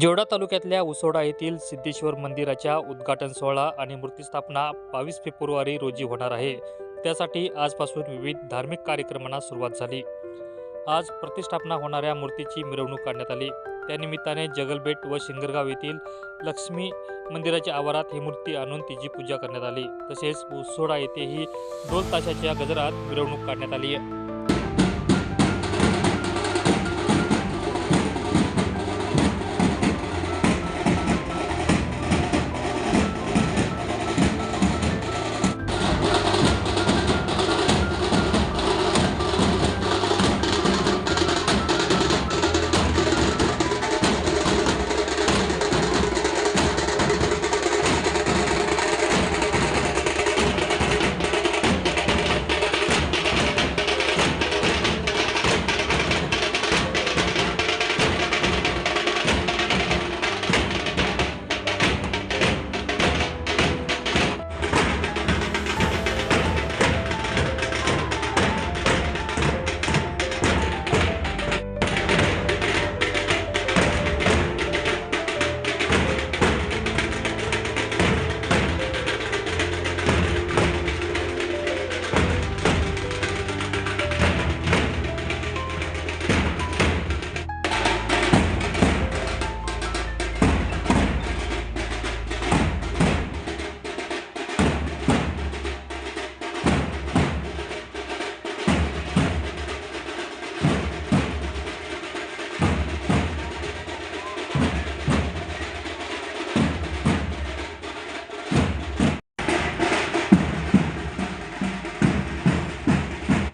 जेवढा तालुक्यातल्या उसोडा येथील सिद्धेश्वर मंदिराच्या उद्घाटन सोहळा आणि मूर्तीस्थापना बावीस फेब्रुवारी रोजी होणार आहे. त्यासाठी आजपासून विविध धार्मिक कार्यक्रमांना सुरुवात झाली. आज प्रतिष्ठापना होणाऱ्या मूर्तीची मिरवणूक काढण्यात आली. त्यानिमित्ताने जगलबेट व शिंगरगाव येथील लक्ष्मी मंदिराच्या आवारात ही मूर्ती आणून तिची पूजा करण्यात आली. तसेच उसोडा येथेही ढोल ताशाच्या गजरात मिरवणूक काढण्यात आली आहे.